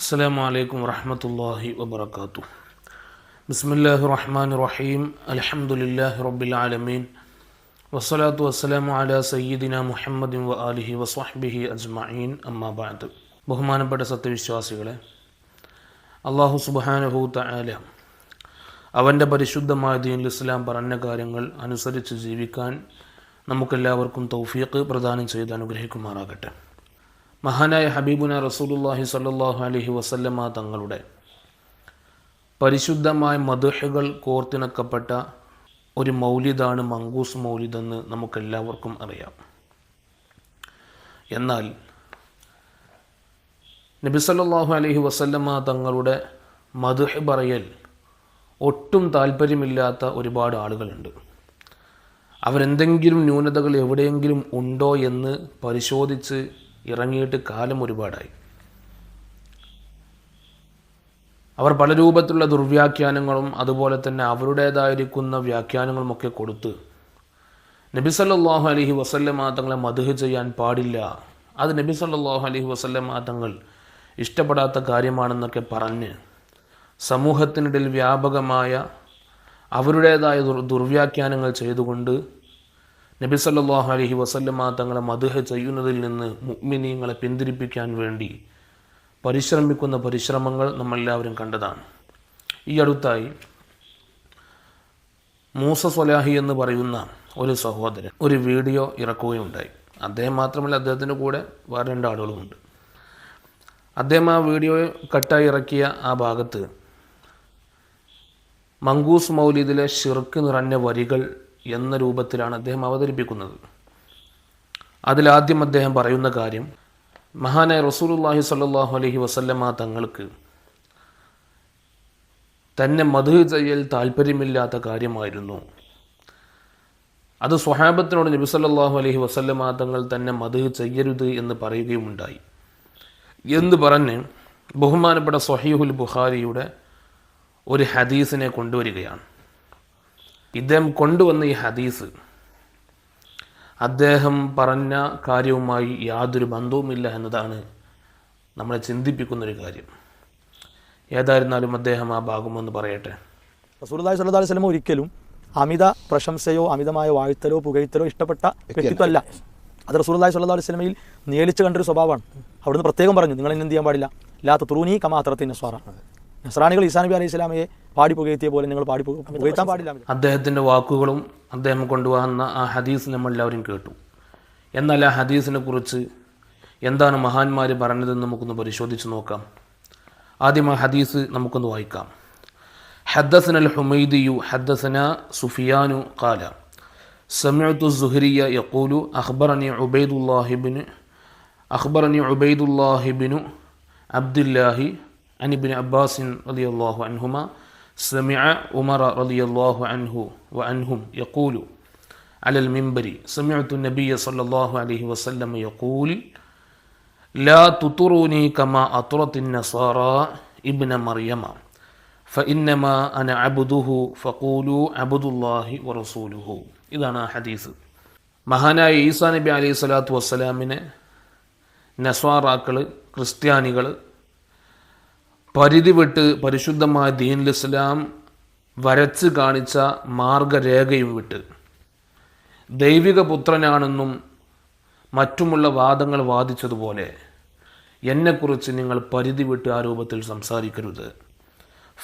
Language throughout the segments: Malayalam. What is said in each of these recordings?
السلام عليكم ورحمة الله وبركاته بسم الله الرحمن الرحيم الحمد لله رب العالمين والصلاة والسلام على سيدنا محمد وآله وصحبه أجمعين أما بعد ബഹുമാനപ്പെട്ട സത്യവിശ്വാസികളെ അള്ളാഹു സുബാനഹു തആല അവൻ്റെ പരിശുദ്ധമായ ദീനുൽ ഇസ്ലാം പറഞ്ഞ കാര്യങ്ങൾ അനുസരിച്ച് ജീവിക്കാൻ നമുക്കെല്ലാവർക്കും തൗഫീഖ് പ്രദാനം ചെയ്ത് അനുഗ്രഹിക്കുമാറാകട്ടെ മഹാനായ ഹബീബുന റസൂലുല്ലാഹി സ്വല്ലല്ലാഹു അലൈഹി വസല്ലമ തങ്ങളുടെ പരിശുദ്ധമായ മധുഹകൾ കോർത്തിണക്കപ്പെട്ട ഒരു മൗലിദാണ് മങ്കൂസ് മൗലിദ് എന്ന് നമുക്കെല്ലാവർക്കും അറിയാം. എന്നാൽ നബി സല്ലല്ലാഹു അലൈഹി വസല്ലമ തങ്ങളുടെ മധുഹ് പറയൽ ഒട്ടും താല്പര്യമില്ലാത്ത ഒരുപാട് ആളുകളുണ്ട്. അവരെന്തെങ്കിലും ന്യൂനതകൾ എവിടെയെങ്കിലും ഉണ്ടോ എന്ന് പരിശോധിച്ച് ഇറങ്ങിയിട്ട് കാലം ഒരുപാടായി. അവർ പല രൂപത്തിലുള്ള ദുർവ്യാഖ്യാനങ്ങളും അതുപോലെ തന്നെ അവരുടേതായിരിക്കുന്ന വ്യാഖ്യാനങ്ങളുമൊക്കെ കൊടുത്ത് നബി സല്ലല്ലാഹു അലൈഹി വസല്ലമ തങ്ങളെ മധുഹ് ചെയ്യാൻ പാടില്ല. അത് നബി സല്ലല്ലാഹു അലൈഹി വസല്ലമ തങ്ങൾ ഇഷ്ടപ്പെടാത്ത കാര്യമാണെന്നൊക്കെ പറഞ്ഞ് സമൂഹത്തിനിടയിൽ വ്യാപകമായ അവരുടേതായ ദുർ ദുർവ്യാഖ്യാനങ്ങൾ ചെയ്തുകൊണ്ട് നബി സല്ലാഹു അലഹി വസല്ലമ തങ്ങളെ മധുഹ ചെയ്യുന്നതിൽ നിന്ന് മുഅ്മിനീങ്ങളെ പിന്തിരിപ്പിക്കാൻ വേണ്ടി പരിശ്രമിക്കുന്ന പരിശ്രമങ്ങൾ നമ്മളെല്ലാവരും കണ്ടതാണ്. ഈ അടുത്തായി മൂസ സൊലാഹി എന്ന് പറയുന്ന ഒരു സഹോദരൻ ഒരു വീഡിയോ ഇറക്കുകയുണ്ടായി. അദ്ദേഹം മാത്രമല്ല അദ്ദേഹത്തിന്റെ കൂടെ വേറെ രണ്ട് ആളുകളുമുണ്ട് അദ്ദേഹം ആ വീഡിയോ കട്ടായി ഇറക്കിയ ആ ഭാഗത്ത് മങ്കൂസ് മൗലീദിലെ ഷിർക്ക് നിറഞ്ഞ വരികൾ എന്ന രൂപത്തിലാണ് അദ്ദേഹം അവതരിപ്പിക്കുന്നത്. അതിലാദ്യം അദ്ദേഹം പറയുന്ന കാര്യം മഹാനായ റസൂലുള്ളാഹി സ്വല്ലല്ലാഹു അലൈഹി വസല്ലമ തങ്ങൾക്ക് തന്നെ മധു ചെയ്യൽ താല്പര്യമില്ലാത്ത കാര്യമായിരുന്നു. അത് സ്വഹാബത്തിനോട് നബി സല്ലാഹു അലൈഹി വസല്ലമ തങ്ങൾ തന്നെ മധു ചെയ്യരുത് എന്ന് പറയുകയുമുണ്ടായി. എന്ന് പറഞ്ഞ് ബഹുമാനപ്പെട്ട സ്വഹീഹുൽ ബുഖാരിയുടെ ഒരു ഹദീസിനെ കൊണ്ടുവരികയാണ്. ഇദ്ദേഹം കൊണ്ടുവന്ന ഈ ഹദീസ് അദ്ദേഹം പറഞ്ഞ കാര്യവുമായി യാതൊരു ബന്ധവുമില്ല എന്നതാണ് നമ്മളെ ചിന്തിപ്പിക്കുന്നൊരു കാര്യം. ഏതായിരുന്നാലും അദ്ദേഹം ആ ഭാഗമെന്ന് പറയട്ടെ. റസൂലുള്ളാഹി സല്ലു അലൈഹി വസല്ലം ഒരിക്കലും അമിത പ്രശംസയോ അമിതമായ വാഴ്ത്തലോ പുകഴ്ത്തലോ ഇഷ്ടപ്പെട്ട വ്യക്തിത്വമല്ല. അത് റസൂലുള്ളാഹി സ്വല്ലല്ലാഹു അലൈഹി സ്വലമയിൽ നിയലിച്ച് കണ്ടൊരു സ്വഭാവമാണ്. അവിടുന്ന് പ്രത്യേകം പറഞ്ഞു നിങ്ങൾ എന്നെ എന്ത് ചെയ്യാൻ പാടില്ല? ലാത്ത തുറൂനി കമാ അത്രത്തിൻ നസ്വാറ. നസ്രാണികൾ ഈസാ നബി അലൈഹി സ്വലാമയെ പാടി പുകഴ്ത്തിയ പോലെ നിങ്ങൾ പാടി പുക- പുകഴ്ത്താൻ പാടില്ല അദ്ദേഹത്തിൻ്റെ വാക്കുകളും അദ്ദേഹം കൊണ്ടുവന്ന ആ ഹദീസ് നമ്മളെല്ലാവരും കേട്ടു എന്നാൽ ആ ഹദീസിനെ കുറിച്ച് എന്താണ് മഹാന്മാർ പറഞ്ഞതെന്ന് നമുക്കൊന്ന് പരിശോധിച്ച് നോക്കാം ആദ്യം ആ ഹദീസ് നമുക്കൊന്ന് വായിക്കാം حدثنا الحميدي حدثنا سفيان قال سمعت الزهري يقول أخبرني عبيد الله بن أخبرني عبيد الله بن عبد الله عن ابن عباس رضي الله عنهما سمع عمر رضي الله عنه وعنهم يقول على المنبر سمعت النبي صلى الله عليه وسلم يقول لا تطروني كما أطرت النصارى ابن مريم فإنما أنا عبده فقولوا عبد الله ورسوله ഇതാണ് ആ ഹദീസ് മഹാനായ ഈസാ നബി അലൈഹി സ്വലാത്തു വസ്സലാമിനെ നസ്വാറാക്കൾ ക്രിസ്ത്യാനികൾ പരിധി വിട്ട് പരിശുദ്ധമായ ദീനുൽ ഇസ്ലാം വരച്ച് കാണിച്ച മാർഗരേഖയും വിട്ട്. ദൈവിക പുത്രനാണെന്നും മറ്റുമുള്ള വാദങ്ങൾ വാദിച്ചതുപോലെ എന്നെക്കുറിച്ച് നിങ്ങൾ പരിധി വിട്ട് ആ രൂപത്തിൽ സംസാരിക്കരുത്.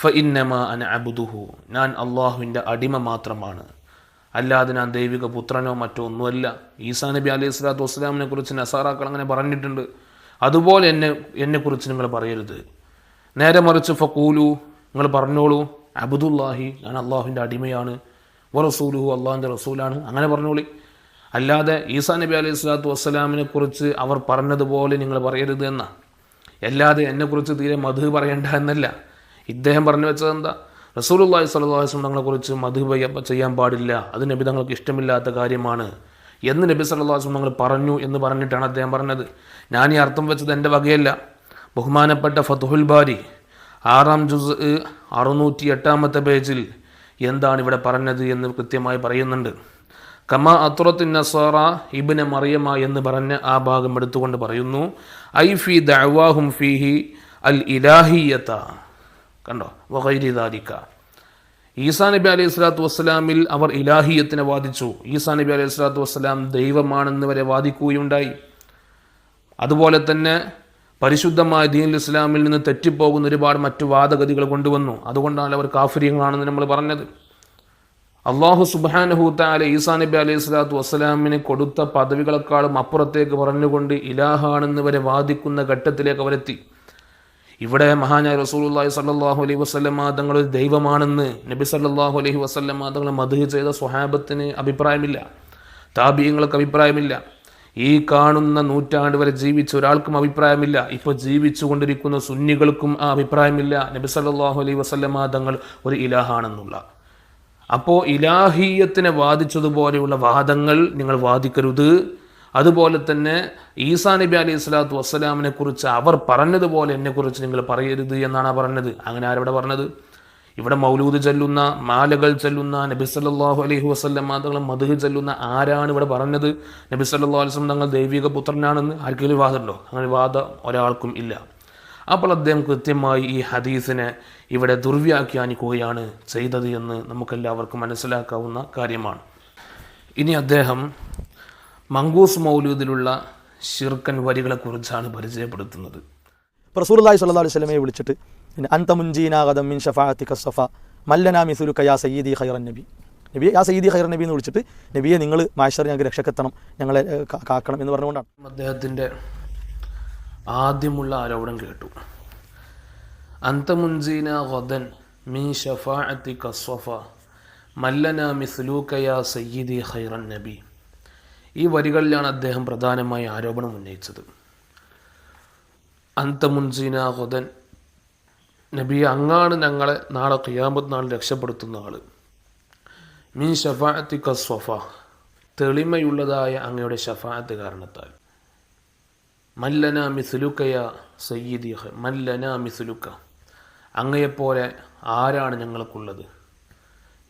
ഫ ഇന്നമ അന അബുദുഹു. ഞാൻ അള്ളാഹുവിന്റെ അടിമ മാത്രമാണ്. അല്ലാതെ ഞാൻ ദൈവിക പുത്രനോ മറ്റോ ഒന്നുമല്ല. ഈസാ നബി അലൈഹി സ്വലാത്തു വസ്സലാമിനെ കുറിച്ച് നസാറാക്കൾ അങ്ങനെ പറഞ്ഞിട്ടുണ്ട്. അതുപോലെ എന്നെ എന്നെക്കുറിച്ച് നിങ്ങൾ പറയരുത്. നേരെ മറിച്ച് ഫക്കൂലു നിങ്ങൾ പറഞ്ഞോളൂ അബുദുല്ലാഹി ഞാൻ അള്ളാഹുവിന്റെ അടിമയാണ് വ റസൂലുഹു റസൂലാണ് അങ്ങനെ പറഞ്ഞോളി. അല്ലാതെ ഈസാ നബി അലൈഹി സ്വലാത്തു വസ്സലാമിനെ കുറിച്ച് അവർ പറഞ്ഞതുപോലെ നിങ്ങൾ പറയരുത് എന്ന. അല്ലാതെ എന്നെക്കുറിച്ച് തീരെ മധു പറയണ്ട എന്നല്ല. ഇദ്ദേഹം പറഞ്ഞു വെച്ചത് എന്താ? അലൈഹി വസല്ലം തങ്ങളെക്കുറിച്ച് മധു ചെയ്യാൻ പാടില്ല. അത് നബി തങ്ങൾക്ക് ഇഷ്ടമില്ലാത്ത കാര്യമാണ് എന്ന് നബി വസല്ലം തങ്ങൾ പറഞ്ഞു എന്ന് പറഞ്ഞിട്ടാണ് അദ്ദേഹം പറഞ്ഞത്. ഞാൻ ഈ അർത്ഥം വെച്ചത് എന്റെ വകയല്ല. ബഹുമാനപ്പെട്ട ഫതുഹുൽ ബാരി ആറാം ജുസ് അറുന്നൂറ്റി എട്ടാമത്തെ പേജിൽ എന്താണ് ഇവിടെ പറഞ്ഞത് എന്ന് കൃത്യമായി പറയുന്നുണ്ട്. കമ അത്തുറത്തിൻ നസാറ ഇബിന് മറിയമ എന്ന് പറഞ്ഞ ആ ഭാഗം എടുത്തുകൊണ്ട് പറയുന്നു ഐ ഫി ദഅവാഹും ഫീഹി അൽ ഇലാഹിയത. കണ്ടോ? വഹൈരി ദാലിക്ക ഈസാ നബി അലൈഹി സ്വലാത്തു വസ്സലാമിൽ അവർ ഇലാഹിയത്തിനെ വാദിച്ചു. ഈസാ നബി അലൈഹി സ്വലാത്തു വസ്സലാം ദൈവമാണെന്ന് വരെ വാദിക്കുകയുണ്ടായി. അതുപോലെ തന്നെ പരിശുദ്ധമായ ദീൻ ഇസ്ലാമിൽ നിന്ന് തെറ്റിപ്പോകുന്ന ഒരുപാട് മറ്റു വാദഗതികൾ കൊണ്ടുവന്നു. അതുകൊണ്ടാണ് അവർ കാഫര്യങ്ങളാണെന്ന് നമ്മൾ പറഞ്ഞത്. അള്ളാഹു സുബാനഹൂത്താല ഈസാ നബി അലൈഹി സ്വലാത്തു വസ്സലാമിന് കൊടുത്ത പദവികളെക്കാളും അപ്പുറത്തേക്ക് പറഞ്ഞുകൊണ്ട് ഇലാഹാണെന്ന് വരെ വാദിക്കുന്ന ഘട്ടത്തിലേക്ക് അവരെത്തി. ഇവിടെ മഹാനായ റസൂലുള്ളാഹി സല്ലാഹു അലൈഹി വസ്ലമ തങ്ങൾ ഒരു ദൈവമാണെന്ന് നബി സല്ലാഹു അലൈഹി വസ്ലമ തങ്ങൾ മധു ചെയ്ത സ്വഹാബത്തിന് അഭിപ്രായമില്ല. താബീയങ്ങൾക്ക് അഭിപ്രായമില്ല. ഈ കാണുന്ന നൂറ്റാണ്ട് വരെ ജീവിച്ച ഒരാൾക്കും അഭിപ്രായമില്ല. ഇപ്പോൾ ജീവിച്ചു കൊണ്ടിരിക്കുന്ന സുന്നികൾക്കും ആ അഭിപ്രായമില്ല. നബി സല്ലാഹു അലൈ വസല്ലമ തങ്ങൾ ഒരു ഇലാഹാണെന്നുള്ള. അപ്പോൾ ഇലാഹീയത്തിനെ വാദിച്ചതുപോലെയുള്ള വാദങ്ങൾ നിങ്ങൾ വാദിക്കരുത്. അതുപോലെ തന്നെ ഈസാ നബി അലൈഹി സ്വലാത്തു വസ്സലാമിനെ കുറിച്ച് അവർ പറഞ്ഞതുപോലെ എന്നെക്കുറിച്ച് നിങ്ങൾ പറയരുത് എന്നാണ് പറഞ്ഞത്. അങ്ങനെ ആരവിടെ പറഞ്ഞത്? ഇവിടെ മൗലൂദ് ചെല്ലുന്ന മാലകൾ ചെല്ലുന്ന നബി സല്ലാഹു അലൈഹി വസല്ലം തങ്ങൾ മധു ചെല്ലുന്ന ആരാണ് ഇവിടെ പറഞ്ഞത്? നബി സല്ലാ അലൈഹി തങ്ങൾ ദൈവിക പുത്രനാണെന്ന് ആർക്കെങ്കിലും വാദമുണ്ടോ അങ്ങനെ വാദം ഒരാൾക്കും ഇല്ല. അപ്പോൾ അദ്ദേഹം കൃത്യമായി ഈ ഹദീസിനെ ഇവിടെ ദുർവ്യാഖ്യാനിക്കുകയാണ് ചെയ്തത് എന്ന് നമുക്കെല്ലാവർക്കും മനസ്സിലാക്കാവുന്ന കാര്യമാണ്. ഇനി അദ്ദേഹം മങ്കൂസ് മൗലൂദിലുള്ള ഷിർക്കൻ വരികളെക്കുറിച്ചാണ് പരിചയപ്പെടുത്തുന്നത്. ഇപ്പോൾ സല്ലാ അലൈഹി വസല്ലമയെ വിളിച്ചിട്ട് പിന്നെ അന്ത മുൻജീനാഗതം മിൻ ഷഫാഅത്തിക സഫ മല്ലനാ മിസുലുക യാ സയ്യിദി ഖൈറൻ നബി. നബി യാ സയ്യിദി ഖൈറൻ നബി എന്ന് വിളിച്ചിട്ട് നബിയെ നിങ്ങൾ മാഷർ ഞങ്ങൾക്ക് രക്ഷക്കെത്തണം ഞങ്ങളെ കാക്കണം എന്ന് പറഞ്ഞുകൊണ്ടാണ്. അദ്ദേഹത്തിന്റെ ആദ്യമുള്ള ആരോപണം കേട്ടു. അന്ത മുൻസീന ഗദൻ മീ ഷഫാഅത്തി കസ്വഫ മല്ലന യാ സയ്യിദി ഖൈറൻ നബി. ഈ വരികളിലാണ് അദ്ദേഹം പ്രധാനമായി ആരോപണം ഉന്നയിച്ചത്. അന്ത മുൻസീന ഗദൻ നബി അങ്ങാണ് ഞങ്ങളെ നാളെ ഖിയാമത്ത് നാൾ രക്ഷപ്പെടുത്തുന്ന ആൾ. മീൻ ഷഫാഅത്തി കസ്വഫ തെളിമയുള്ളതായ അങ്ങയുടെ ഷഫാഅത്ത് കാരണത്താൽ. മല്ലന മിസുലുക്കയ സയ്യിദി മല്ലന മിസുലുക്ക. അങ്ങയെപ്പോലെ ആരാണ് ഞങ്ങൾക്കുള്ളത്?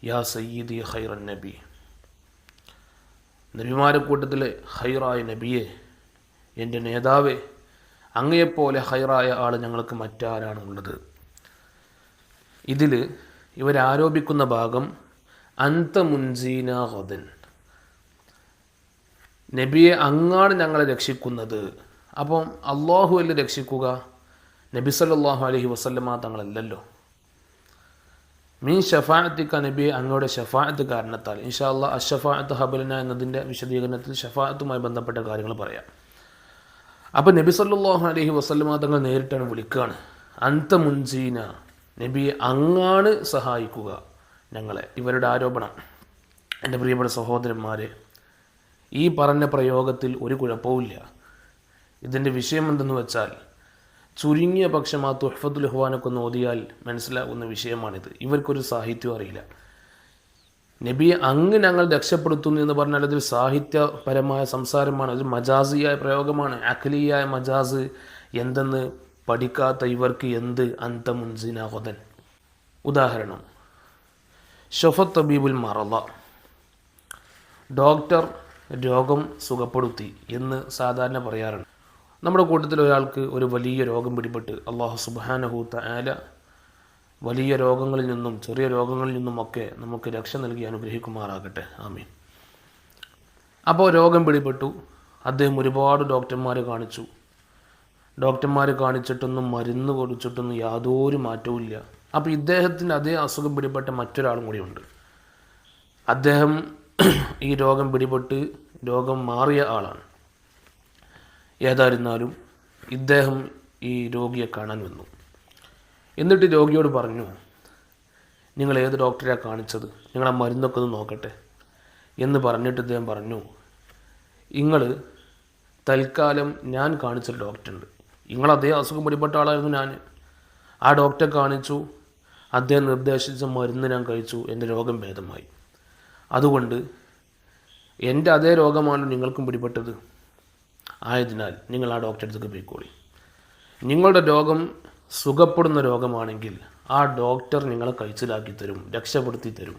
യാ സയ്യിദി ഖൈറൻ നബി. നബിമാരെ കൂട്ടത്തിലെ ഹൈറായ നബിയെ എന്റെ നേതാവേ അങ്ങയെപ്പോലെ ഹൈറായ ആൾ ഞങ്ങൾക്ക് മറ്റാരാണ് ഉള്ളത്? ഇതിൽ ഇവരാരോപിക്കുന്ന ഭാഗം അന്ത മുൻസീന ഹൊദൻ. നബിയെ അങ്ങാണ് ഞങ്ങളെ രക്ഷിക്കുന്നത്. അപ്പം അള്ളാഹു അല്ലേ രക്ഷിക്കുക? നബി സല്ലാഹു അലഹി വസല്ലമ തങ്ങളല്ലല്ലോ. മീൻ ഷഫാഅത്തിക്ക നബി അങ്ങയുടെ ഷഫാഅത്ത് കാരണത്താൽ. ഇൻഷാ അള്ളാഹ് അഷഫാഅത്ത് ഹബലന എന്നതിന്റെ വിശദീകരണത്തിൽ ഷഫാഅത്തുമായി ബന്ധപ്പെട്ട കാര്യങ്ങൾ പറയാം. അപ്പം നബി സല്ലാഹു അലഹി വസല്ലമ തങ്ങൾ നേരിട്ടാണ് വിളിക്കുകയാണ് അന്ത മുൻസീന നബിയെ അങ്ങാണ് സഹായിക്കുക ഞങ്ങളെ. ഇവരുടെ ആരോപണം. എന്റെ പ്രിയപ്പെട്ട സഹോദരന്മാരെ ഈ പറഞ്ഞ പ്രയോഗത്തിൽ ഒരു കുഴപ്പവുമില്ല. ഇതിന്റെ വിഷയം എന്തെന്ന് വെച്ചാൽ ചുരുങ്ങിയ പക്ഷം ആ തുഹഫത്തുൽ ഹുവാനൊക്കെ ഒന്ന് ഓതിയാൽ മനസ്സിലാകുന്ന വിഷയമാണിത്. ഇവർക്കൊരു സാഹിത്യം അറിയില്ല. നബിയെ അങ്ങ് ഞങ്ങൾ രക്ഷപ്പെടുത്തുന്നു എന്ന് പറഞ്ഞാൽ അതൊരു സാഹിത്യപരമായ സംസാരമാണ്. ഒരു മജാസിയായ പ്രയോഗമാണ്. അഖിലീയായ മജാസ് എന്തെന്ന് പഠിക്കാത്ത ഇവർക്ക് എന്ത് അന്തമുൻസിനാഹുതൻ ഉദാഹരണം ഷൊഫത്ത് തബീബുൽ മറല ഡോക്ടർ രോഗം സുഖപ്പെടുത്തി എന്ന് സാധാരണ പറയാറുണ്ട്. നമ്മുടെ കൂട്ടത്തിൽ ഒരാൾക്ക് ഒരു വലിയ രോഗം പിടിപെട്ട് അള്ളാഹു സുബാനഹൂത്ത ആല വലിയ രോഗങ്ങളിൽ നിന്നും ചെറിയ രോഗങ്ങളിൽ നിന്നുമൊക്കെ നമുക്ക് രക്ഷ നൽകി അനുഗ്രഹിക്കുമാറാകട്ടെ. ആമീൻ. അപ്പോൾ രോഗം പിടിപെട്ടു. അദ്ദേഹം ഒരുപാട് ഡോക്ടർമാരെ കാണിച്ചു. ഡോക്ടർമാരെ കാണിച്ചിട്ടൊന്നും മരുന്ന് കൊടുത്തിട്ടൊന്നും യാതൊരു മാറ്റവും ഇല്ല. അപ്പോൾ ഇദ്ദേഹത്തിന് അതേ അസുഖം പിടിപെട്ട മറ്റൊരാളും കൂടിയുണ്ട്. അദ്ദേഹം ഈ രോഗം പിടിപെട്ട് രോഗം മാറിയ ആളാണ്. ഏതായിരുന്നാലും ഇദ്ദേഹം ഈ രോഗിയെ കാണാൻ വന്നു. എന്നിട്ട് രോഗിയോട് പറഞ്ഞു നിങ്ങൾ ഏത് ഡോക്ടറെയാണ് കാണിച്ചത്? നിങ്ങളെ മരുന്നൊക്കെ ഒന്ന് നോക്കട്ടെ. എന്ന് പറഞ്ഞിട്ട് ഇദ്ദേഹം പറഞ്ഞു നിങ്ങൾ തൽക്കാലം ഞാൻ കാണിച്ച ഡോക്ടറുണ്ട്. നിങ്ങൾ അതേ അസുഖം പിടിപെട്ട ആളായിരുന്നു ഞാൻ ആ ഡോക്ടറെ കാണിച്ചു. അദ്ദേഹം നിർദ്ദേശിച്ച മരുന്ന് ഞാൻ കഴിച്ചു. എന്റെ രോഗം ഭേദമായി. അതുകൊണ്ട് എന്റെ അതേ രോഗമാണ് നിങ്ങൾക്കും പിടിപെട്ടത്. ആയതിനാൽ നിങ്ങൾ ആ ഡോക്ടറെ അടുത്തേക്ക് പോയിക്കോളി. നിങ്ങളുടെ രോഗം സുഖപ്പെടുന്ന രോഗമാണെങ്കിൽ ആ ഡോക്ടർ നിങ്ങളെ കഴിച്ചിലാക്കി തരും രക്ഷപ്പെടുത്തി തരും.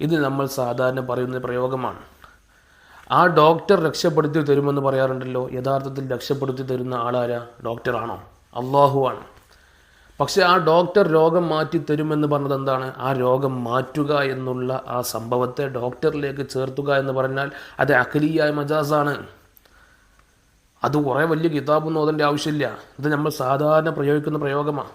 ഇത് നമ്മൾ സാധാരണ പറയുന്ന പ്രയോഗമാണ്. ആ ഡോക്ടർ രക്ഷപ്പെടുത്തി തരുമെന്ന് പറയാറുണ്ടല്ലോ. യഥാർത്ഥത്തിൽ രക്ഷപ്പെടുത്തി തരുന്ന ആളാരാ? ഡോക്ടറാണോ അള്ളാഹുവാണ് പക്ഷേ ആ ഡോക്ടർ രോഗം മാറ്റി തരുമെന്ന് പറഞ്ഞത് എന്താണ്? ആ രോഗം മാറ്റുക എന്നുള്ള ആ സംഭവത്തെ ഡോക്ടറിലേക്ക് ചേർത്തുക എന്ന് പറഞ്ഞാൽ അത് അഖലിയായ മജാസാണ്. അത് കുറേ വലിയ കിതാബൊന്നും ഓതേണ്ട ആവശ്യമില്ല. ഇത് നമ്മൾ സാധാരണ പ്രയോഗിക്കുന്ന പ്രയോഗമാണ്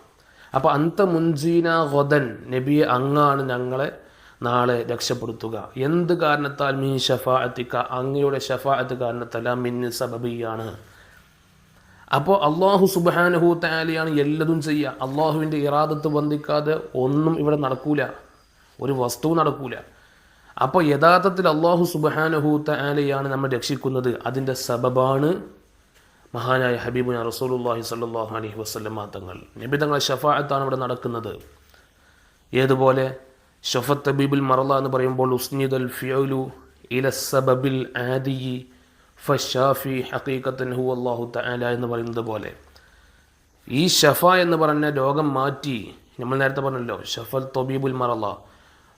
അപ്പോൾ അന്ത മുൻസീന ഹൊദൻ നബിയെ അങ്ങാണ് ഞങ്ങളെ നാളെ രക്ഷപ്പെടുത്തുക. എന്ത് കാരണത്താൽ മീൻ ഷഫാഅത്തിക്ക അങ്ങയുടെ ഷഫാഅത്ത് കാരണത്തല്ല മിൻ സബബിയാണ്. അപ്പോൾ അള്ളാഹു സുബാനഹു താലിയാണ് എല്ലതും ചെയ്യുക അള്ളാഹുവിന്റെ ഇറാദത്ത് ബന്ധിക്കാതെ ഒന്നും ഇവിടെ നടക്കൂല. ഒരു വസ്തു നടക്കൂല. അപ്പോൾ യഥാർത്ഥത്തിൽ അള്ളാഹു സുബാനുഹു താലിയാണ് നമ്മൾ രക്ഷിക്കുന്നത്. അതിന്റെ സബബാണ് മഹാനായ ഹബീബുന റസൂലുല്ലാഹി സല്ലാഹു അലൈഹി വസ്ലം തങ്ങൾ. നബി ഷഫാഅത്താണ് ഇവിടെ നടക്കുന്നത്. ഏതുപോലെ? ഷഫത്ത് തബീബുൽ മറല എന്ന് പറയുമ്പോൾ ഉസ്നിദൽ ഫിയലു ഇല സബബിൽ ആദിയി ഫഷാഫി ഹക്കീക്കത്തൻ ഹു അള്ളാഹു തആല എന്ന് പറയുന്നത് പോലെ. ഈ ഷഫ എന്ന് പറഞ്ഞ രോഗം മാറ്റി നമ്മൾ നേരത്തെ പറഞ്ഞല്ലോ ഷഫൽ തൊബീബുൽ മറല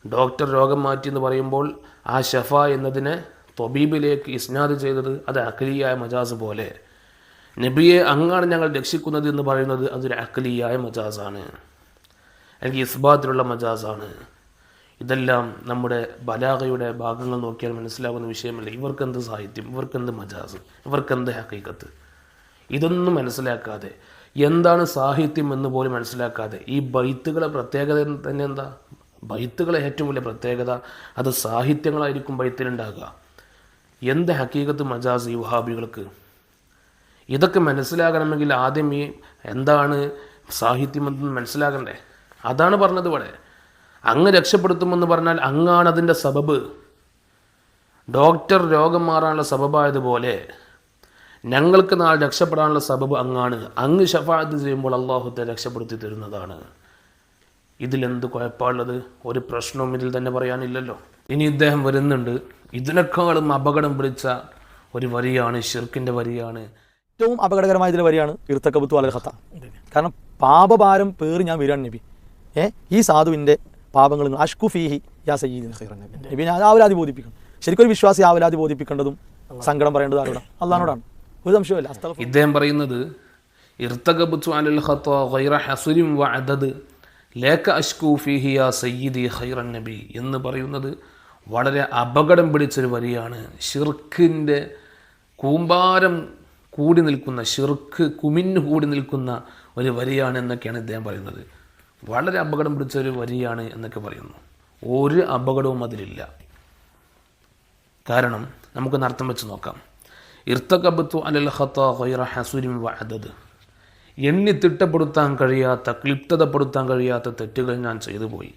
ഡോക്ടർ രോഗം മാറ്റി എന്ന് പറയുമ്പോൾ ആ ഷഫ എന്നതിനെ തൊബീബിലേക്ക് ഇസ്നാദ് ചെയ്തത് അത് അഖലിയായ മജാസ് പോലെ. നബിയെ അങ്ങാണ് ഞങ്ങൾ രക്ഷിക്കുന്നത് എന്ന് പറയുന്നത് അതൊരു അഖലിയായ മജാസാണ്. അല്ലെങ്കിൽ ഇസ്ബാത്തിലുള്ള മജാസാണ്. ഇതെല്ലാം നമ്മുടെ ബലാഗയുടെ ഭാഗങ്ങൾ നോക്കിയാൽ മനസ്സിലാകുന്ന വിഷയമല്ല. ഇവർക്കെന്ത് സാഹിത്യം? ഇവർക്കെന്ത് മജാസ്? ഇവർക്കെന്ത് ഹക്കീക്കത്ത്? ഇതൊന്നും മനസ്സിലാക്കാതെ എന്താണ് സാഹിത്യം എന്ന് പോലും മനസ്സിലാക്കാതെ ഈ ബൈത്തുകളെ പ്രത്യേകത തന്നെ എന്താ? ബൈത്തുകളെ ഏറ്റവും വലിയ പ്രത്യേകത അത് സാഹിത്യങ്ങളായിരിക്കും ബൈത്തിലുണ്ടാകുക. എന്ത് ഹക്കീകത്ത് മജാസ് ഈ വഹാബികൾക്ക്? ഇതൊക്കെ മനസ്സിലാകണമെങ്കിൽ ആദ്യം ഈ എന്താണ് സാഹിത്യമെന്ന് മനസ്സിലാകണ്ടേ? അതാണ് പറഞ്ഞത് ഇവിടെ അങ്ങ് രക്ഷപ്പെടുത്തുമെന്ന് പറഞ്ഞാൽ അങ്ങാണ് അതിന്റെ സബബ്. ഡോക്ടർ രോഗം മാറാനുള്ള സബബായതുപോലെ ഞങ്ങൾക്ക് നാളെ രക്ഷപ്പെടാനുള്ള സബബ് അങ്ങാണ്. അങ്ങ് ഷഫാത്ത് ചെയ്യുമ്പോൾ അള്ളാഹുത്തെ രക്ഷപ്പെടുത്തി തരുന്നതാണ്. ഇതിലെന്ത് കുഴപ്പമുള്ളത്? ഒരു പ്രശ്നവും ഇതിൽ തന്നെ പറയാനില്ലല്ലോ. ഇനി ഇദ്ദേഹം വരുന്നുണ്ട്. ഇതിനേക്കാളും അപകടം പിടിച്ച ഒരു വരിയാണ് ഷിർക്കിന്റെ വരിയാണ്. ഏറ്റവും അപകടകരമായ ഇതിന്റെ വരിയാണ് ഇർത്തക്കബുത്തു അലഹത്ത കാരണം പാപഭാരം പേറി ഞാൻ വരികയാണ് നബി. ഏ? ഈ സാധുവിന്റെ പാപങ്ങൾ നിങ്ങൾ അഷ്കു ഫീഹി യാ സയ്യിദിൻ ഖൈറൻ നബി. നബി ഞാൻ ആവലാതി ബോധിപ്പിക്കണം ശരിക്കും ഒരു വിശ്വാസി ആവലാതി ബോധിപ്പിക്കേണ്ടതും സങ്കടം പറയേണ്ടത് ആരോടാണ് അള്ളഹാനോടാണ്. ഒരു സംശയമില്ല. ഇദ്ദേഹം പറയുന്നത് ഇർത്തകബുത്തു അലൽ ഖത്വ ഗൈറ ഹസുരിം വഅദദ് ലക അഷ്കു ഫീഹി യാ സയ്യിദി ഖൈറൻ നബി എന്ന് പറയുന്നത് വളരെ അപകടം പിടിച്ചൊരു വരിയാണ്. ഷിർക്കിന്റെ കൂമ്പാരം കൂടി നിൽക്കുന്ന ഷിർക്ക് കുമിഞ്ഞു കൂടി നിൽക്കുന്ന ഒരു വരിയാണ് എന്നൊക്കെയാണ് ഇദ്ദേഹം പറയുന്നത്. വളരെ അപകടം പിടിച്ച ഒരു വരിയാണ് എന്നൊക്കെ പറയുന്നു. ഒരു അപകടവും അതിലില്ല. കാരണം നമുക്ക് നർത്തം വെച്ച് നോക്കാം. ഇർത്തകബത്തു അലൽ വഅദദ്. എണ്ണി തിട്ടപ്പെടുത്താൻ കഴിയാത്ത ക്ലിപ്തതപ്പെടുത്താൻ കഴിയാത്ത തെറ്റുകൾ ഞാൻ ചെയ്തു പോയി.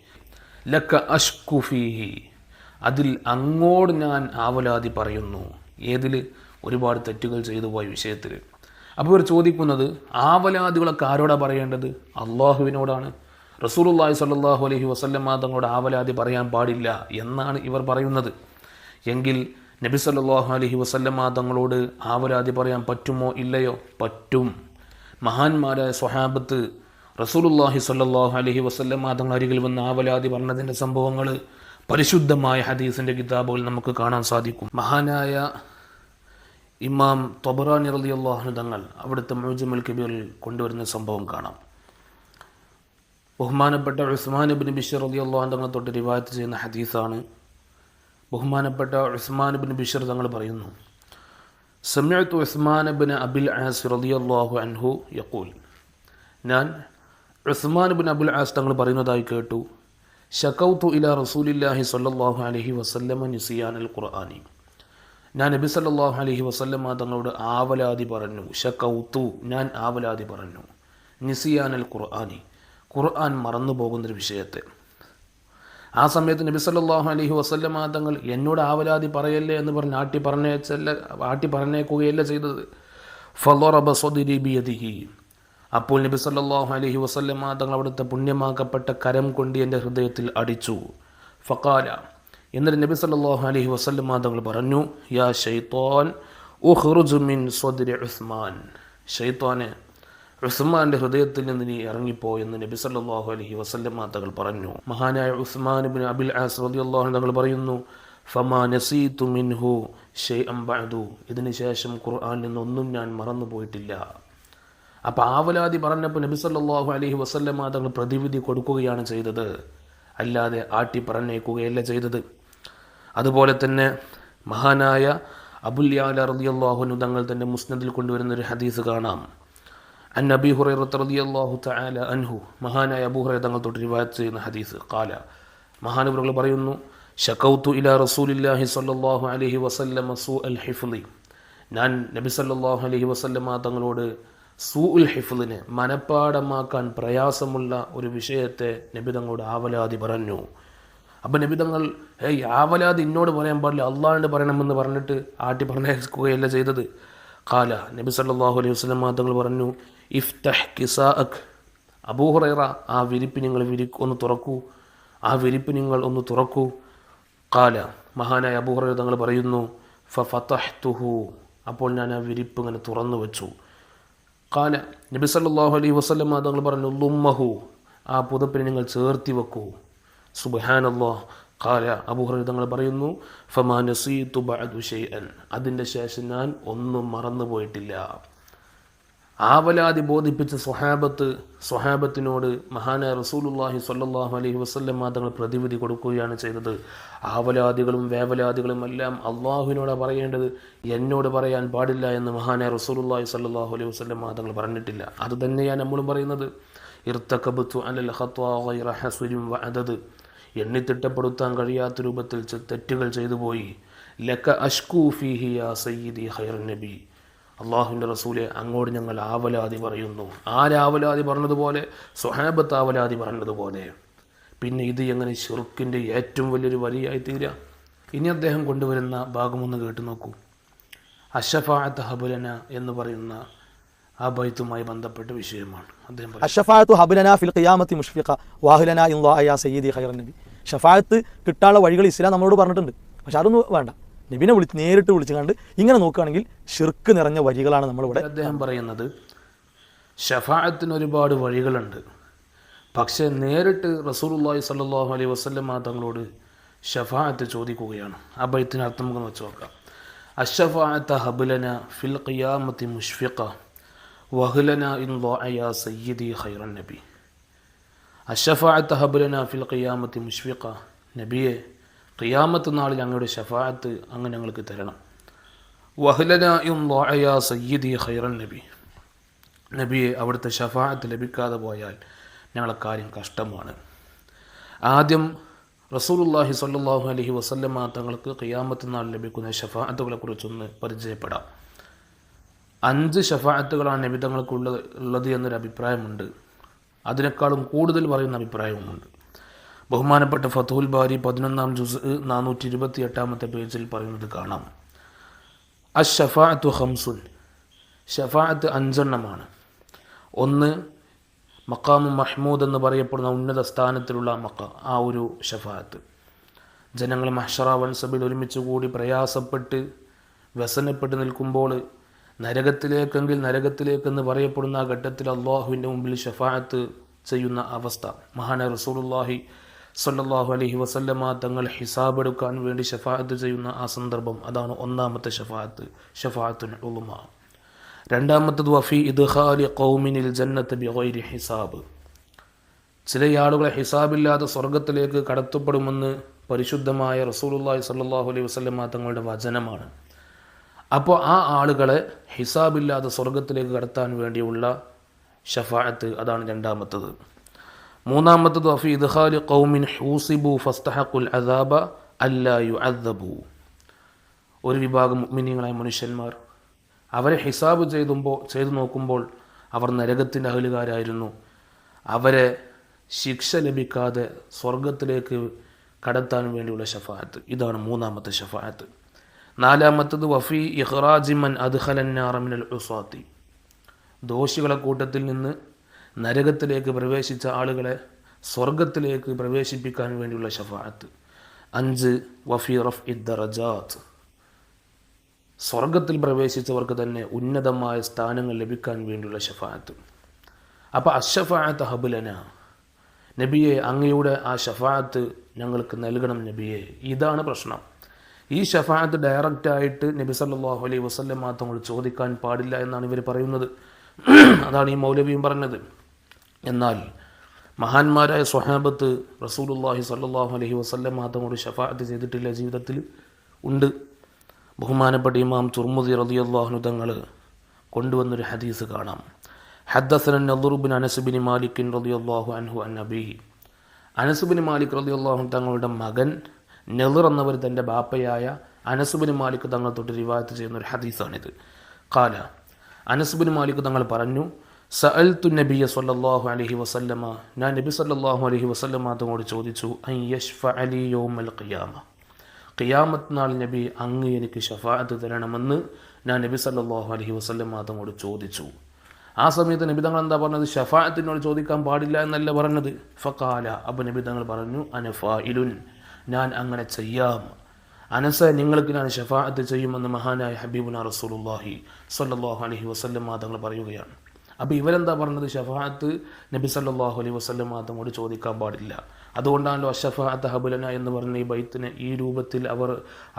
ലക്ക അഷ്കുഫീഹി അതിൽ അങ്ങോട് ഞാൻ ആവലാതി പറയുന്നു. ഏതിൽ ഒരുപാട് തെറ്റുകൾ ചെയ്തു പോയ വിഷയത്തിൽ അപ്പോൾ ഇവർ ചോദിക്കുന്നത് ആവലാദികളൊക്കെ ആരോടാണ് പറയേണ്ടത്? അള്ളാഹുവിനോടാണ്. റസൂലുള്ളാഹി സ്വല്ലല്ലാഹു അലൈഹി വസല്ലം തങ്ങളുടെ ആവലാതി പറയാൻ പാടില്ല എന്നാണ് ഇവർ പറയുന്നത്. എങ്കിൽ നബി സല്ലാഹു അലഹി വസല്ലം തങ്ങളോട് ആവലാതി പറയാൻ പറ്റുമോ ഇല്ലയോ? പറ്റും. മഹാന്മാരായ സ്വഹാബത്ത് റസൂലുള്ളാഹി സല്ലാഹു അലഹി വസല്ലം തങ്ങൾ അരികിൽ വന്ന് ആവലാതി പറഞ്ഞതിന്റെ സംഭവങ്ങൾ പരിശുദ്ധമായ ഹദീസിന്റെ കിതാബുകൾ നമുക്ക് കാണാൻ സാധിക്കും. മഹാനായ ഇമാം തൊബറാനി റളിയല്ലാഹു തങ്ങൾ അവിടുത്തെ മുജമുൽ കബീറിൽ കൊണ്ടുവരുന്ന സംഭവം കാണാം. ബഹുമാനപ്പെട്ട ഉസ്മാൻ ബിൻ ബിഷർ അലി റളിയല്ലാഹു തങ്ങൾ തൊട്ട് റിവായത്ത് ചെയ്യുന്ന ഹദീസാണ്. ബഹുമാനപ്പെട്ട ഉസ്മാൻ ബിൻ ബിഷർ തങ്ങൾ പറയുന്നു സമയത്ത് ഉസ്മാൻ ബിൻ അബിൽ ആസ് റളിയല്ലാഹു അൻഹു യക്കൂൽ ഞാൻ ഉസ്മാൻ ബിൻ അബുൽ ആസ് തങ്ങൾ പറയുന്നതായി കേട്ടു ഷക്കൗത്തു ഇല റസൂലില്ലാഹി സ്വല്ലല്ലാഹു അലഹി വസല്ലമ നിസിയാൻ അൽ ഖുർആാനി. ഞാൻ നബി സല്ലാഹു അലഹി വസല്ലമ്മ തങ്ങളോട് ആവലാതി പറഞ്ഞു ഷക്കൗത്തു ഞാൻ ആവലാതി പറഞ്ഞു നിസിയാൻ അൽ ഖുർആനി. ഖുർആൻ മറന്നു പോകുന്നൊരു വിഷയത്തെ. ആ സമയത്ത് നബി സല്ലല്ലാഹു അലഹി വസല്ലമ തങ്ങൾ എന്നോട് ആവലാതി പറയല്ലേ എന്ന് പറഞ്ഞ് ആട്ടി പറഞ്ഞേച്ചല്ല ആട്ടി പറഞ്ഞേക്കുകയല്ല ചെയ്തത്. ബിയദിഹി. അപ്പോൾ നബി സല്ലല്ലാഹു അലഹി വസല്ലമ തങ്ങൾ അവിടുത്തെ പുണ്യമാക്കപ്പെട്ട കരം കൊണ്ട് എന്റെ ഹൃദയത്തിൽ അടിച്ചു. ഫക്കാല എന്നിട്ട് നബി സല്ലല്ലാഹു അലഹി വസല്ലമ തങ്ങൾ പറഞ്ഞു യാ ഷെയ്ത്തോൻ ഉഖ്റുജ് മിൻ സ്വദ്രി ഉസ്മാൻ. ഷൈത്താനെ ഉസ്മാന്റെ ഹൃദയത്തിൽ നിന്ന് നീ ഇറങ്ങിപ്പോ എന്ന് നബി സല്ലാഹു അലഹി വസല്ലമ തങ്ങൾ പറഞ്ഞു. മഹാനായ ഉസ്മാൻ ബിൻ അബിൽ ആസ് തങ്ങൾ പറയുന്നു ഫമാ നസീതു മിൻഹു ഷെയ് അംബു ഇതിനുശേഷം ശേഷം ഖുർആനിൽ നിന്നൊന്നും ഞാൻ മറന്നു പോയിട്ടില്ല. അപ്പോൾ ആവലാതി പറഞ്ഞപ്പോൾ നബി സല്ലാഹു അലഹി വസ്ല്ലം തങ്ങൾ പ്രതിവിധി കൊടുക്കുകയാണ് ചെയ്തത്. അല്ലാതെ ആട്ടി പറഞ്ഞേക്കുകയല്ല ചെയ്തത്. അതുപോലെ തന്നെ മഹാനായ അബുല്യാല റളിയല്ലാഹുനു തങ്ങൾ തന്നെ മുസ്നദിൽ കൊണ്ടുവരുന്ന ഒരു ഹദീസ് കാണാം. അൻ നബി ഹുറൈറത്ത് റളിയല്ലാഹു തആല അൻഹു മഹാനായ അബൂ ഹുറൈറ തങ്ങൾ തൊട്ട് റിവായത്ത് ചെയ്യുന്ന ഹദീസ്. കാല മഹാനുപുരകൾ പറയുന്നു ഷക്കൗത്തു ഇലാ റസൂലില്ലാഹി സ്വല്ലല്ലാഹു അലൈഹി വസല്ലമ സൂ അൽ ഹിഫ്ലി ഞാൻ നബി സല്ലാഹു അലൈഹി വസല്ലമ തങ്ങളോട് സൂ ഉൽ ഹിഫ്ലിനെ മനപ്പാടമാക്കാൻ പ്രയാസമുള്ള ഒരു വിഷയത്തെ നബി തങ്ങളോട് ആവലാതി പറഞ്ഞു. അപ്പം നബി തങ്ങൾ ഏയ് ആവലാതി എന്നോട് പറയാൻ പാടില്ല അള്ളാണ്ട് പറയണമെന്ന് പറഞ്ഞിട്ട് ആട്ടി പറഞ്ഞേക്കുകയല്ല ചെയ്തത്. കാല നബി സല്ലാഹു അലൈഹി വസല്ലമ തങ്ങൾ പറഞ്ഞു ഇഫ്തഹ് കിസാഅക്. അബൂഹുറൈറ ആ വിരിപ്പ് നിങ്ങൾ വിരി ഒന്ന് തുറക്കൂ. ആ വിരിപ്പ് നിങ്ങൾ ഒന്ന് തുറക്കൂ. കാല മഹാനായ അബൂഹുറൈറ തങ്ങൾ പറയുന്നു ഫ ഫതഹ്തുഹു അപ്പോൾ ഞാൻ ആ വിരിപ്പ് ഇങ്ങനെ തുറന്നു വെച്ചു. കാല നബി സല്ലല്ലാഹു അലൈഹി വസല്ലമ തങ്ങൾ പറഞ്ഞു ലുമ്മഹു. ആ പുതപ്പിനെ നിങ്ങൾ ചേർത്തി വെക്കൂ. സുബ്ഹാനല്ലാഹ്. കാല അബൂഹുറൈറ തങ്ങൾ പറയുന്നു ഫമാ നസീതു ബഅദു ഷൈഅൻ. അതിന്റെ ശേഷം ഞാൻ ഒന്നും മറന്നു പോയിട്ടില്ല ആവലാതി ബോധിപ്പിച്ച സ്വഹാബത്ത് സ്വഹാബത്തിനോട് മഹാനായ റസൂലുള്ളാഹി സ്വല്ലല്ലാഹു അലൈഹി വസല്ലം തങ്ങൾ പ്രതിവിധി കൊടുക്കുകയാണ് ചെയ്തത്. ആവലാദികളും വേവലാദികളും എല്ലാം അള്ളാഹുവിനോട് പറയേണ്ടത്. എന്നോട് പറയാൻ പാടില്ല എന്ന് മഹാനായ റസൂലുള്ളാഹി സ്വല്ലല്ലാഹു അലൈഹി വസല്ലം തങ്ങൾ പറഞ്ഞിട്ടില്ല. അത് തന്നെയാണ് നമ്മളും പറയുന്നത്. ഇർത്തക്കബത്തു അലൽ ഹസ്വരും വഅദദ്. എണ്ണിത്തിട്ടപ്പെടുത്താൻ കഴിയാത്ത രൂപത്തിൽ തെറ്റുകൾ ചെയ്തു പോയി. ലക്ക അഷ്കൂ ഫീഹി യാ സയ്യിദി ഹൈർ നബി. അള്ളാഹുവിന്റെ റസൂലെ അങ്ങോട്ട് ഞങ്ങൾ ആവലാതി പറയുന്നു. ആരാവലാതി പറഞ്ഞതുപോലെ? സ്വഹാബത്ത് ആവലാതി പറഞ്ഞതുപോലെ. പിന്നെ ഇത് എങ്ങനെ ഷിർക്കിന്റെ ഏറ്റവും വലിയൊരു വരിയായി തീരാ ഇനി അദ്ദേഹം കൊണ്ടുവരുന്ന ഭാഗമൊന്ന് കേട്ടു നോക്കൂ. അഷഫാത്ത് ഹബുലന എന്ന് പറയുന്ന ആ ബൈത്തുമായി ബന്ധപ്പെട്ട വിഷയമാണ്. അദ്ദേഹം ഹബുലന ഫിൽ ഖിയാമത്തി സയ്യിദി നബി. കിട്ടാനുള്ള വഴികൾ ഇസ്ലാം നമ്മളോട് പറഞ്ഞിട്ടുണ്ട്. പക്ഷെ അതൊന്നും വേണ്ട. നബിനെ വിളിച്ച് നേരിട്ട് വിളിച്ചു കണ്ട് ഇങ്ങനെ നോക്കുകയാണെങ്കിൽ ഷിർക്ക് നിറഞ്ഞ വരികളാണ് നമ്മളിവിടെ അദ്ദേഹം പറയുന്നത് ഷഫായത്തിന് ഒരുപാട് വഴികളുണ്ട്. പക്ഷേ നേരിട്ട് റസൂലുള്ളാഹി സ്വല്ലല്ലാഹു അലൈഹി വസല്ലം തങ്ങളോട് ഷഫാഅത്ത് ചോദിക്കുകയാണ്. ആ ബൈത്തിന് അർത്ഥം നമുക്ക് വെച്ച് നോക്കാം. അഷഫാഅത്ത ഹബുലന ഫിൽ ഖിയാമത്തി മുഷ്ഫിഖ വഹുലന ഇൻ യാ സയ്യിദി ഖൈറൻ നബി. അഷഫാഅത്ത ഹബുലന ഫിൽ ഖിയാമത്തി മുഷ്ഫിഖ നബിയെ ഖിയാമത്ത് നാളിൽ അങ്ങയുടെ ഷഫാഅത്ത് അങ്ങ് ഞങ്ങൾക്ക് തരണം. വഹ്ലന യും യാ സയ്യിദി ഖൈറൻ നബി. നബിയെ അവിടുത്തെ ഷഫാഅത്ത് ലഭിക്കാതെ പോയാൽ ഞങ്ങളെ കാര്യം കഷ്ടമാണ്. ആദ്യം റസൂലുള്ളാഹി സല്ലാഹു അലഹി വസല്ലമ്മ തങ്ങൾക്ക് ഖിയാമത്ത് നാൾ ലഭിക്കുന്ന ഷഫാത്തുകളെ കുറിച്ചൊന്ന് പരിചയപ്പെടാം. അഞ്ച് ഷഫാഅത്തുകളാണ് നബി തങ്ങൾക്കുള്ളത് ഉള്ളത് എന്നൊരു അഭിപ്രായമുണ്ട്. അതിനേക്കാളും കൂടുതൽ പറയുന്ന അഭിപ്രായവുമുണ്ട്. ബഹുമാനപ്പെട്ട ഫത്തുൽ ബാരി പതിനൊന്നാം ജുസ് നാനൂറ്റി ഇരുപത്തി എട്ടാമത്തെ പേജിൽ പറയുന്നത് കാണാം. അഷഫാഅത്തു ഹംസുൻ ഷഫാഅത്ത് അഞ്ചെണ്ണമാണ്. ഒന്ന് മക്കാമു മഹ്മൂദ് എന്ന് പറയപ്പെടുന്ന ഉന്നത സ്ഥാനത്തിലുള്ള മക്ക ആ ഒരു ഷഫാഅത്ത് ജനങ്ങൾ മഹ്ഷറ വൻസബിൽ ഒരുമിച്ച് കൂടി പ്രയാസപ്പെട്ട് വ്യസനപ്പെട്ട് നിൽക്കുമ്പോൾ നരകത്തിലേക്കെങ്കിൽ നരകത്തിലേക്കെന്ന് പറയപ്പെടുന്ന ആ ഘട്ടത്തിൽ അള്ളാഹുവിന്റെ മുമ്പിൽ ഷഫാഅത്ത് ചെയ്യുന്ന അവസ്ഥ. മഹാന റസൂലുള്ളാഹി സ്വല്ലല്ലാഹു അലഹി വസല്ലമ തങ്ങൾ ഹിസാബ് എടുക്കാൻ വേണ്ടി ഷഫാഅത്ത് ചെയ്യുന്ന ആ സന്ദർഭം അതാണ് ഒന്നാമത്തെ ഷഫാഅത്ത് ഷഫാഅത്തുൽ ഉളുമ. രണ്ടാമത്തത് വഫി ഇദ്ഖാലി ഖൗമിനിൽ ജന്നത്ത് ബിഗൈരി ഹിസാബ്. ചില ആളുകളെ ഹിസാബില്ലാതെ സ്വർഗത്തിലേക്ക് കടത്തപ്പെടുമെന്ന് പരിശുദ്ധമായ റസൂലുള്ളാഹി സല്ലാഹു അലൈഹി വസല്ലമ തങ്ങളുടെ വചനമാണ്. അപ്പോൾ ആ ആളുകളെ ഹിസാബില്ലാതെ സ്വർഗത്തിലേക്ക് കടത്താൻ വേണ്ടിയുള്ള ഷഫാഅത്ത് അതാണ് രണ്ടാമത്തത്. മൂന്നാമത്തത് വഫി ഇദ്ഖാലി ഖൗമിൻ ഹൂസിബു ഫസ്തഹഖുൽ അദാബ അല്ലാ അദബു ഒരു വിഭാഗം മിനിങ്ങളായ മനുഷ്യന്മാർ അവരെ ഹിസാബ് ചെയ്തുമ്പോൾ ചെയ്തു നോക്കുമ്പോൾ അവർ നരകത്തിന്റെ അഹലുകാരായിരുന്നു. അവരെ ശിക്ഷ ലഭിക്കാതെ സ്വർഗത്തിലേക്ക് കടത്താൻ വേണ്ടിയുള്ള ഷഫാഅത്ത് ഇതാണ് മൂന്നാമത്തെ ഷഫാഅത്ത് നാലാമത്തത് വഫി ഇഹ്റാജിമൻ അദ്ഹലന്നാറമിനൽ ഉസാത്തി. ദോഷികളെ കൂട്ടത്തിൽ നിന്ന് നരകത്തിലേക്ക് പ്രവേശിച്ച ആളുകളെ സ്വർഗത്തിലേക്ക് പ്രവേശിപ്പിക്കാൻ വേണ്ടിയുള്ള ഷഫാഅത്ത്. അഞ്ച് വഫി റഫ് ഇദ്ദറജാത്ത് സ്വർഗത്തിൽ പ്രവേശിച്ചവർക്ക് തന്നെ ഉന്നതമായ സ്ഥാനങ്ങൾ ലഭിക്കാൻ വേണ്ടിയുള്ള ഷഫാഅത്ത്. അപ്പോൾ അഷഫാഅത്ത് ഹബുലന. നബിയെ അങ്ങയുടെ ആ ഷഫാഅത്ത് ഞങ്ങൾക്ക് നൽകണം നബിയെ. ഇതാണ് പ്രശ്നം. ഈ ഷഫാഅത്ത് ഡയറക്റ്റായിട്ട് നബി സല്ലാഹു അലൈഹി വസല്ലം മാത്രം ചോദിക്കാൻ പാടില്ല എന്നാണ് ഇവർ പറയുന്നത്. അതാണ് ഈ മൗലവിയും പറഞ്ഞത്. എന്നാൽ മഹാന്മാരായ സ്വഹാബത്ത് റസൂലുള്ളാഹി സല്ലാഹു അലഹി വസ്ല്ലം തങ്ങളോട് ഷഫാഅത്ത് ചെയ്തിട്ടില്ല ജീവിതത്തിൽ. ഉണ്ട്. ബഹുമാനപ്പെട്ട ഇമാം തുർമുദി റളിയല്ലാഹു തങ്ങൾ കൊണ്ടുവന്നൊരു ഹദീസ് കാണാം. ഹദ്ദസന നദുറുബിൻ അനസുബിൻ മാലിക്കിൻ റളിയല്ലാഹു അൻഹു അൻ നബീഹി അനസുബിൻ മാലിക് റളിയല്ലാഹു തങ്ങളുടെ മകൻ നെളിർ എന്നവർ തന്റെ ബാപ്പയായ അനസുബിൻ മാലിക് തങ്ങൾ തൊട്ട് റിവായത്ത് ചെയ്യുന്ന ഒരു ഹദീസാണിത് കാല അനസുബിൻ മാലിക് തങ്ങൾ പറഞ്ഞു സഅൽത്തു നബിയ സല്ലല്ലാഹു അലൈഹി വസല്ലമ. ഞാൻ നബി സല്ലല്ലാഹു അലൈഹി വസല്ലമ അതോട് ചോദിച്ചു ഐ യഷ്ഫ അലി യൗമൽ ഖിയാമ? ഖിയാമത്ത് നാൾ നബി അങ്ങ് എനിക്ക് ഷഫാഅത്ത് തരണമെന്ന് ഞാൻ നബി സല്ലല്ലാഹു അലൈഹി വസല്ലമ അതോട് ചോദിച്ചു. ആ സമയത്ത് നബി തങ്ങൾ എന്താ പറഞ്ഞത്? ഷഫാഅത്തിനോട് ചോദിക്കാൻ പാടില്ല എന്നല്ല പറഞ്ഞത്. ഫക്കാല അപ്പോൾ നബി തങ്ങൾ പറഞ്ഞു അനഫായിലുൻ ഞാൻ അങ്ങനെ ചെയ്യാം. അനസ നിങ്ങൾക്ക് ഞാൻ ഷഫാഅത്ത് ചെയ്യുമെന്ന് മഹാനായ ഹബീബുന റസൂലുള്ളാഹി സല്ലാഹു അലൈഹി വസല്ലമ തങ്ങൾ പറയുകയാണ്. അപ്പോൾ ഇവരെന്താ പറഞ്ഞത്? ഷഫാത്ത് നബി സല്ലല്ലാഹു അലൈഹി വസല്ലം മാത്രമോട് ചോദിക്കാൻ പാടില്ല. അതുകൊണ്ടാണല്ലോ അഷഫാത്ത് ഹബുലന എന്ന് പറഞ്ഞ ഈ ബൈത്തിനെ ഈ രൂപത്തിൽ അവർ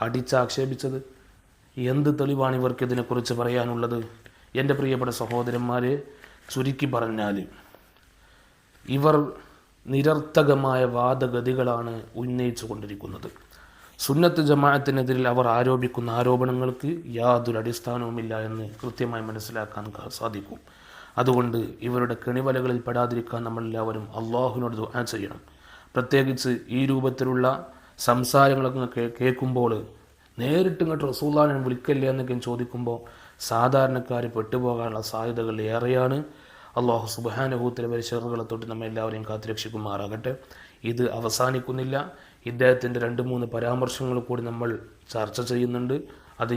അടിച്ചാക്ഷേപിച്ചത്. എന്ത് തെളിവാണ് ഇവർക്ക് ഇതിനെക്കുറിച്ച് പറയാനുള്ളത്? എന്റെ പ്രിയപ്പെട്ട സഹോദരന്മാരെ ചുരുക്കി പറഞ്ഞാൽ ഇവർ നിരർത്ഥകമായ വാദഗതികളാണ് ഉന്നയിച്ചു കൊണ്ടിരിക്കുന്നത്. സുന്നത്ത് ജമാഅത്തിനെതിരിൽ അവർ ആരോപിക്കുന്ന ആരോപണങ്ങൾക്ക് യാതൊരു അടിസ്ഥാനവുമില്ല എന്ന് കൃത്യമായി മനസ്സിലാക്കാൻ സാധിക്കും. അതുകൊണ്ട് ഇവരുടെ കെണിവലകളിൽ പെടാതിരിക്കാൻ നമ്മളെല്ലാവരും അള്ളാഹുവിനോട് ദുആ ചെയ്യണം. പ്രത്യേകിച്ച് ഈ രൂപത്തിലുള്ള സംസാരങ്ങളൊക്കെ കേൾക്കുമ്പോൾ നേരിട്ട് ഇങ്ങോട്ട് റസൂല്ലാനെ വിളിക്കല്ലേ എന്നൊക്കെ ചോദിക്കുമ്പോൾ സാധാരണക്കാർ പെട്ടുപോകാനുള്ള സാധ്യതകൾ ഏറെയാണ്. അള്ളാഹു സുബാനുഭൂത്തിലെ പരിശോധനകളെ തൊട്ട് നമ്മെ എല്ലാവരെയും കാത്തുരക്ഷിക്കുമാറാകട്ടെ ഇത് അവസാനിക്കുന്നില്ല. ഇദ്ദേഹത്തിന്റെ രണ്ട് മൂന്ന് പരാമർശങ്ങൾ കൂടി നമ്മൾ ചർച്ച ചെയ്യുന്നുണ്ട്. അത്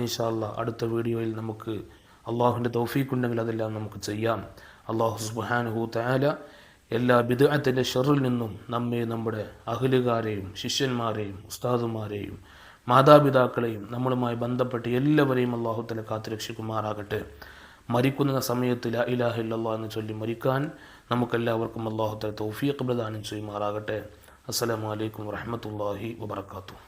അടുത്ത വീഡിയോയിൽ നമുക്ക് അള്ളാഹുവിന്റെ തൗഫീഖുണ്ടെങ്കിൽ അതെല്ലാം നമുക്ക് ചെയ്യാം. അള്ളാഹു സുബാനുഹു താല എല്ലാ ബിദഅത്തിന്റെ ഷെറിൽ നിന്നും നമ്മെ നമ്മുടെ അഹലുകാരെയും ശിഷ്യന്മാരെയും ഉസ്താദുമാരെയും മാതാപിതാക്കളെയും നമ്മളുമായി ബന്ധപ്പെട്ട് എല്ലാവരെയും അള്ളാഹുത്തല കാത്തുരക്ഷിക്കുമാറാകട്ടെ മരിക്കുന്ന സമയത്ത് ലാ ഇലാഹ ഇല്ലല്ലാ എന്ന് ചൊല്ലി മരിക്കാൻ നമുക്കെല്ലാവർക്കും അള്ളാഹുത്തല തൗഫീഖ് പ്രദാനം ചെയ്യുമാറാകട്ടെ. അസ്സലാമു അലൈക്കും വറഹ്മത്തുള്ളാഹി വബറകാതുഹു.